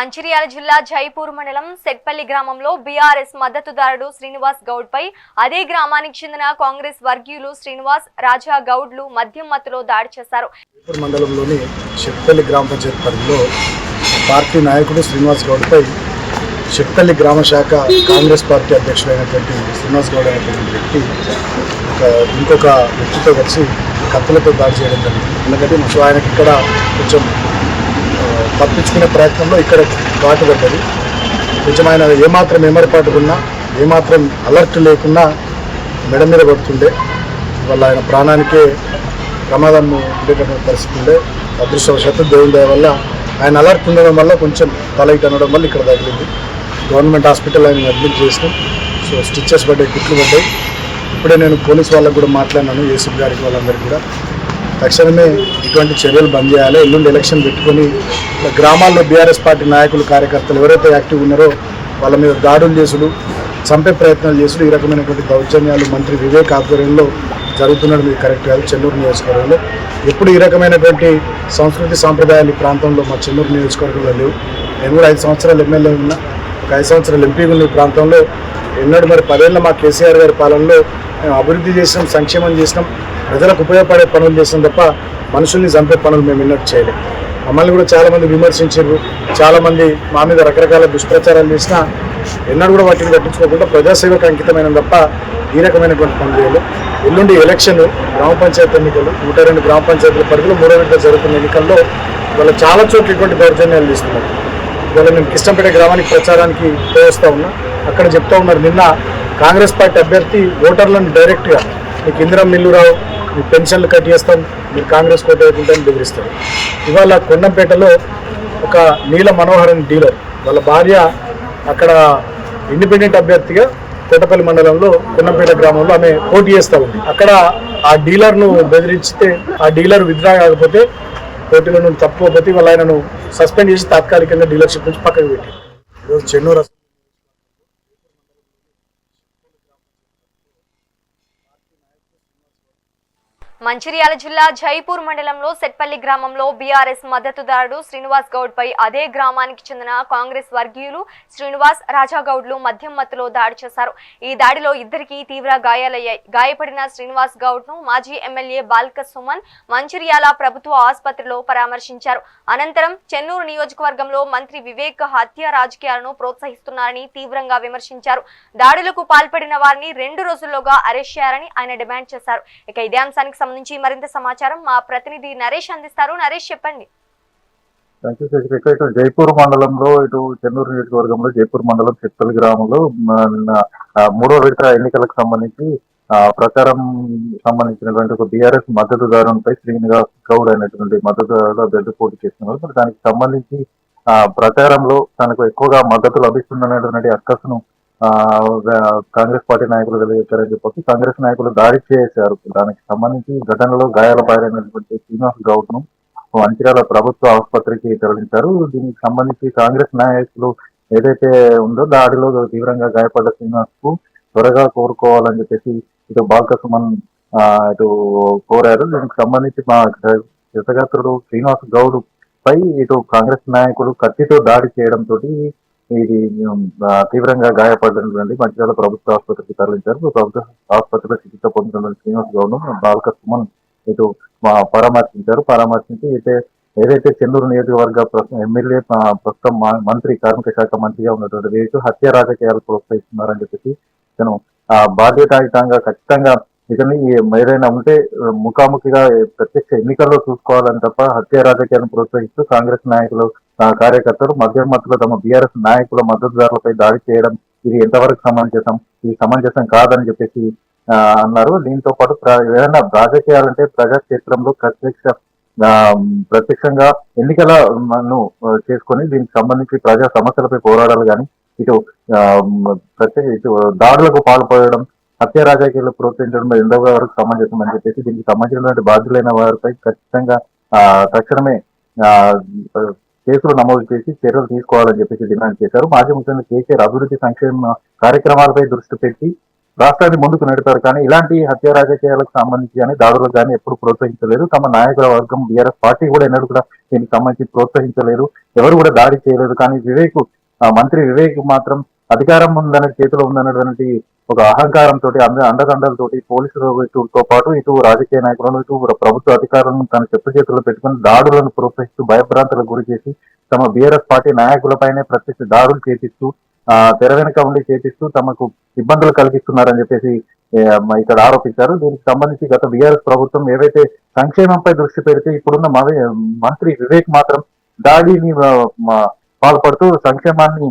మంచిర్యాల జిల్లా జైపూర్ మండలం సెట్పల్లి గ్రామంలో బీఆర్ఎస్ మద్దతుదారుడు శ్రీనివాస్ గౌడ్ పై అదే గ్రామానికి చెందిన కాంగ్రెస్ వర్గీయులు శ్రీనివాస్ రాజా గౌడ్లు మద్యం మత్తులో దాడి చేశారు. మండలంలోని చెప్తల్లి గ్రామ పంచాయతీ పరిధిలో పార్టీ నాయకుడు శ్రీనివాస్ గౌడ్పై చెప్తల్లి గ్రామ శాఖ కాంగ్రెస్ పార్టీ అధ్యక్షుడైనటువంటి శ్రీనివాస్ గౌడ్ అనేటువంటి వ్యక్తి ఒక ఇంకొక వ్యక్తితో కలిసి కత్తులతో దాడి చేయడం జరిగింది. ఎందుకంటే సో ఆయనకి ఇక్కడ కొంచెం తప్పించుకునే ప్రయత్నంలో ఇక్కడ ఘాటు పడ్డది నిజమైన ఆయన ఏమాత్రం ఏమరపాటుకున్నా ఏమాత్రం అలర్ట్ లేకున్నా మెడ మీద పడుతుండే. వాళ్ళ ఆయన ప్రాణానికే ప్రమాదం ఉండేటటువంటి పరిస్థితి ఉండే. అదృష్టవశాత్తు దేవుని దయ వల్ల ఆయన అలర్ట్ ఉండడం వల్ల కొంచెం తల ఇటు అనడం వల్ల ఇక్కడ తగిలింది. గవర్నమెంట్ హాస్పిటల్ ఆయన అడ్మిట్ చేసినాం. సో స్టిచ్చెస్ పడ్డాయి కుట్లు పడ్డాయి. ఇప్పుడే నేను పోలీస్ వాళ్ళకు కూడా మాట్లాడినాను ఏసీపీ గారికి వాళ్ళందరికీ కూడా. తక్షణమే ఇటువంటి చర్యలు బంద్ చేయాలి. ఎల్లుండి ఎలక్షన్ పెట్టుకొని గ్రామాల్లో బీఆర్ఎస్ పార్టీ నాయకులు కార్యకర్తలు ఎవరైతే యాక్టివ్ ఉన్నారో వాళ్ళ మీద దాడులు చేసుడు చంపే ప్రయత్నాలు చేసుడు ఈ రకమైనటువంటి దౌర్జన్యాలు మంత్రి వివేక్ ఆధ్వర్యంలో జరుగుతున్నది ఇది కరెక్ట్ కాదు. చెన్నూరు నియోజకవర్గంలో ఎప్పుడు ఈ రకమైనటువంటి సంస్కృతి సాంప్రదాయాలు ఈ ప్రాంతంలో మా చెన్నూరు నియోజకవర్గంలో లేవు. నేను కూడా ఐదు సంవత్సరాలు ఎమ్మెల్యే ఉన్నా. ఒక ఐదు సంవత్సరాలు ఎంపీగా ఉన్న ఈ ప్రాంతంలో ఎన్నడూ మరి పదేళ్ళ మా కేసీఆర్ గారి పాలనలో మేము అభివృద్ధి చేసినాం సంక్షేమం చేసినాం. ప్రజలకు ఉపయోగపడే పనులు చేసాం తప్ప మనుషుల్ని చంపే పనులు మేము ఎన్నట్టు చేయలేదు. మమ్మల్ని కూడా చాలామంది విమర్శించారు చాలామంది మా మీద రకరకాల దుష్ప్రచారాలు చేసినా ఎన్నడూ కూడా వాటిని పట్టించుకోకుండా ప్రజాసేవకు అంకితమైన తప్ప ఈ రకమైనటువంటి పనులు చేయలేదు. ఎల్లుండి ఎలక్షన్ గ్రామ పంచాయతీ ఎన్నికలు నూట రెండు గ్రామ పంచాయతీల పరిధిలో మూడో విడత జరుగుతున్న ఎన్నికల్లో వాళ్ళ చాలా చోట్ల ఇటువంటి దౌర్జన్యాలు చేస్తున్నారు. ఇవాళ మేము కిష్టంపేట గ్రామానికి ప్రచారానికి ఉపయోగిస్తూ ఉన్నా అక్కడ చెప్తా ఉన్నారు నిన్న కాంగ్రెస్ పార్టీ అభ్యర్థి ఓటర్లను డైరెక్ట్గా మీకు ఇందిరా మిల్లురావు మీ పెన్షన్లు కట్ చేస్తాం మీరు కాంగ్రెస్ కోట వేయకుంటారని బెదిరిస్తారు. ఇవాళ కొండంపేటలో ఒక నీల మనోహరన్ డీలర్ వాళ్ళ భార్య అక్కడ ఇండిపెండెంట్ అభ్యర్థిగా కోటపల్లి మండలంలో కొండంపేట గ్రామంలో ఆమె పోటీ చేస్తూ ఉంది. అక్కడ ఆ డీలర్ను బెదిరిస్తే ఆ డీలర్ విత్డ్రా కాకపోతే పోటీలో నుండి తప్పుకోకపోతే వాళ్ళ ఆయనను సస్పెండ్ చేసి తాత్కాలికంగా డీలర్షిప్ నుంచి పక్కకు పెట్టి ఈరోజు చెన్నూరు మంచిర్యాల జిల్లా జైపూర్ మండలంలో సెట్పల్లి గ్రామంలో బీఆర్ఎస్ మద్దతుదారుడు శ్రీనివాస్ గౌడ్ పై అదే గ్రామానికి చెందిన కాంగ్రెస్ వర్గీయులు శ్రీనివాస్ రాజాగౌడ్లు మద్యం మత్తులో దాడి చేశారు. ఈ దాడిలో ఇద్దరికి తీవ్ర గాయాలయ్యాయి. గాయపడిన శ్రీనివాస్ గౌడ్ను మాజీ ఎమ్మెల్యే బాల్క సుమన్ మంచిర్యాల ప్రభుత్వ ఆసుపత్రిలో పరామర్శించారు. అనంతరం చెన్నూరు నియోజకవర్గంలో మంత్రి వివేక్ హత్య రాజకీయాలను ప్రోత్సహిస్తున్నారని తీవ్రంగా విమర్శించారు. దాడులకు పాల్పడిన వారిని రెండు రోజుల్లోగా అరెస్ట్ చేయాలని ఆయన డిమాండ్ చేశారు. ఇక ఇదే అంశానికి సంబంధించి మరింత సమాచారం మా ప్రతినిధి నరేష్ అందిస్తారు. నరేష్ చెప్పండి. ఇటు జైపూర్ మండలంలో ఇటు చెన్నూరు నియోజకవర్గంలో జైపూర్ మండలం చిత్తల్ గ్రామంలో మూడో విడత ఎన్నికలకు సంబంధించి ప్రచారం సంబంధించినటువంటి ఒక బీఆర్ఎస్ మద్దతుదారునిపై శ్రీనివాస్ గౌడ్ అనేటువంటి మద్దతుదారుడు అభ్యర్థి పోటీ చేస్తున్నారు. మరి దానికి సంబంధించి ప్రచారంలో తనకు ఎక్కువగా మద్దతు లభిస్తుందనేటువంటి అక్కసును కాంగ్రెస్ పార్టీ నాయకులు తెలియజేశారని చెప్పి కాంగ్రెస్ నాయకులు దాడి చేశారు. దానికి సంబంధించి ఘటనలో గాయాల పాలైనటువంటి శ్రీనివాస్ గౌడ్ను మంచిర్యాల ప్రభుత్వ ఆసుపత్రికి తరలించారు. దీనికి సంబంధించి కాంగ్రెస్ నాయకులు ఏదైతే ఉందో దాడిలో తీవ్రంగా గాయపడ్డ శ్రీనివాస్కు త్వరగా కోరుకోవాలని చెప్పేసి ఇటు బాల్క సుమన్ ఇటు కోరారు. దీనికి సంబంధించి మా కృతగాత్రుడు శ్రీనివాస్ గౌడ్ పై ఇటు కాంగ్రెస్ నాయకులు కత్తితో దాడి చేయడంతో ఇది తీవ్రంగా గాయపడినటువంటి మంచిర్యాల ప్రభుత్వ ఆసుపత్రికి తరలించారు. ప్రభుత్వ ఆసుపత్రిలో చికిత్స పొందుతున్న శ్రీనివాస్ గౌడ్ బాల్క సుమన్ ఇటు పరామర్శించారు. పరామర్శించి అయితే ఏదైతే చెన్నూరు నియోజకవర్గ ఎమ్మెల్యే ప్రస్తుతం మా- మంత్రి కార్మిక శాఖ మంత్రిగా ఉన్నటువంటి వ్యక్తి హత్య రాజకీయాలు ప్రోత్సహిస్తున్నారని చెప్పేసి తను ఆ బాధ్యతాయుతంగా ఖచ్చితంగా ఇతన్ని ఏదైనా ఉంటే ముఖాముఖిగా ప్రత్యక్ష ఎన్నికల్లో చూసుకోవాలని తప్ప హత్య రాజకీయాలను ప్రోత్సహిస్తూ కాంగ్రెస్ నాయకులు కార్యకర్తలు కార్యకర్తలు మధ్యలో తమ బీఆర్ఎస్ నాయకుల మద్దతుదారులపై దాడి చేయడం ఇది ఎంతవరకు సమంజసం? ఇది సమంజసం కాదని చెప్పేసి అన్నారు. దీంతో పాటు ప్ర- ఏదైనా రాజకీయాలంటే ప్రజాక్షేత్రంలో ప్రత్యక్ష ప్రత్యక్షంగా ఎన్నికలను ఆ, చేసుకొని దీనికి సంబంధించి ప్రజా సమస్యలపై పోరాడాలి కానీ ఇటు ప్రత్యేక ఇటు దాడులకు పాల్పడడం హత్య రాజకీయాలు ప్రోత్సహించడం రెండవ వరకు సమంజసం అని చెప్పేసి దీనికి సంబంధించినటువంటి బాధ్యులైన వారిపై ఖచ్చితంగా ఆ, తక్షణమే ఆ, కేసులు నమోదు చేసి చర్యలు తీసుకోవాలని చెప్పేసి డిమాండ్ చేశారు. మాజీ ముఖ్యమంత్రి కేసీఆర్ అభివృద్ధి సంక్షేమ కార్యక్రమాలపై దృష్టి పెట్టి రాష్ట్రాన్ని ముందుకు నడిపారు. కానీ ఇలాంటి హత్య రాజకీయాలకు సంబంధించి కానీ దాడులకు కానీ ఎప్పుడు ప్రోత్సహించలేదు. తమ నాయకుల వర్గం బీఆర్ఎస్ పార్టీ కూడా ఎన్నడూ కూడా దీనికి సంబంధించి ప్రోత్సహించలేదు. ఎవరు కూడా దాడి చేయలేదు. కానీ వివేక్ మంత్రి వివేక్ మాత్రం అధికారం ఉందనే చేతిలో ఉందన్నటువంటి ఒక అహంకారంతో అంద అండదండలతోటి పోలీసులతో పాటు ఇటు రాజకీయ నాయకులను ఇటు ప్రభుత్వ అధికారులను తన చెప్పు చేతుల్లో పెట్టుకుని దాడులను ప్రోత్సహిస్తూ భయభ్రాంతులకు గురి చేసి తమ బీఆర్ఎస్ పార్టీ నాయకులపైనే ప్రత్యక్ష దాడులు చేపిస్తూ ఆ తెర వెనుక ఉండి చేపిస్తూ తమకు ఇబ్బందులు కలిగిస్తున్నారని చెప్పేసి ఇక్కడ ఆరోపించారు. దీనికి సంబంధించి గత బీఆర్ఎస్ ప్రభుత్వం ఏవైతే సంక్షేమంపై దృష్టి పెడితే ఇప్పుడున్న మంత్రి వివేక్ మాత్రం దాడిని పాల్పడుతూ సంక్షేమాన్ని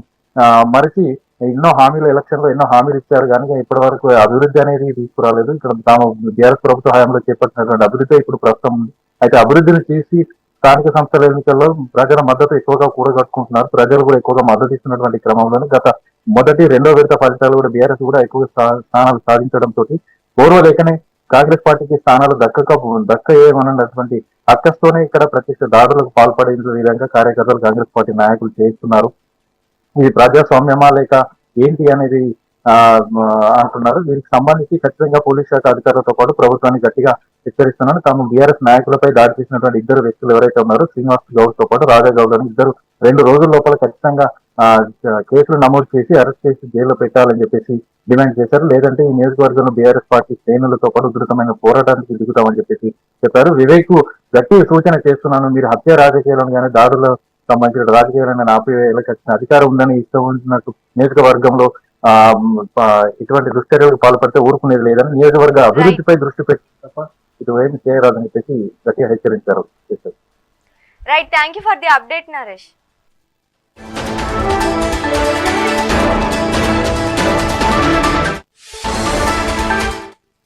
మరిచి ఎన్నో హామీలు ఎలక్షన్లో ఎన్నో హామీలు ఇచ్చారు. కానీ ఇప్పటి వరకు అభివృద్ధి అనేది తీసుకురాలేదు. ఇక్కడ తాము బీఆర్ఎస్ ప్రభుత్వ హయాంలో చేపట్టినటువంటి అభివృద్ధి ఇప్పుడు ప్రస్తుతం ఉంది. అయితే అభివృద్ధిని చేసి స్థానిక సంస్థల ఎన్నికల్లో ప్రజల మద్దతు ఎక్కువగా కూడగట్టుకుంటున్నారు. ప్రజలు కూడా ఎక్కువగా మద్దతు ఇస్తున్నటువంటి క్రమంలోనే గత మొదటి రెండో విడత ఫలితాలు కూడా బీఆర్ఎస్ కూడా ఎక్కువ స్థానాలు సాధించడంతో పూర్వలేఖనే కాంగ్రెస్ పార్టీకి స్థానాలు దక్కక దక్కయేమన్నటువంటి అక్కస్తోనే ఇక్కడ ప్రత్యక్ష దాడులకు పాల్పడే విధంగా కార్యకర్తలు కాంగ్రెస్ పార్టీ నాయకులు చేస్తున్నారు ఇది ప్రజాస్వామ్యమా లేక ఏంటి అనేది అంటున్నారు. దీనికి సంబంధించి ఖచ్చితంగా పోలీస్ శాఖ అధికారులతో పాటు ప్రభుత్వాన్ని గట్టిగా హెచ్చరిస్తున్నాను. తాము బీఆర్ఎస్ నాయకులపై దాడి చేసినటువంటి ఇద్దరు వ్యక్తులు ఎవరైతే ఉన్నారో శ్రీనివాస్ గౌడ్తో పాటు రాజా గౌడ్ అని ఇద్దరు రెండు రోజుల లోపల ఖచ్చితంగా కేసులు నమోదు చేసి అరెస్ట్ చేసి జైల్లో పెట్టాలని చెప్పేసి డిమాండ్ చేశారు. లేదంటే ఈ నియోజకవర్గంలో బీఆర్ఎస్ పార్టీ శ్రేణులతో పాటు ఉధృతమైన పోరాటానికి దిగుతామని చెప్పేసి చెప్పారు. వివేక్ గట్టి సూచన చేస్తున్నాను. మీరు హత్య రాజకీయాలను కానీ దాడుల సంబంధించిన రాజకీయాలను ఆపేయాలకు వచ్చిన అధికారం ఉందని ఇష్టం ఉంటున్నట్టు నియోజకవర్గంలో ఇటువంటి దుష్టర్యకు పాల్పడితే ఊరుకునేది లేదని నియోజకవర్గ అభివృద్ధిపై దృష్టి పెట్టి తప్ప ఇటువైపు చేయరాదని చెప్పి గట్టిగా హెచ్చరించారు right thank you for the update Naresh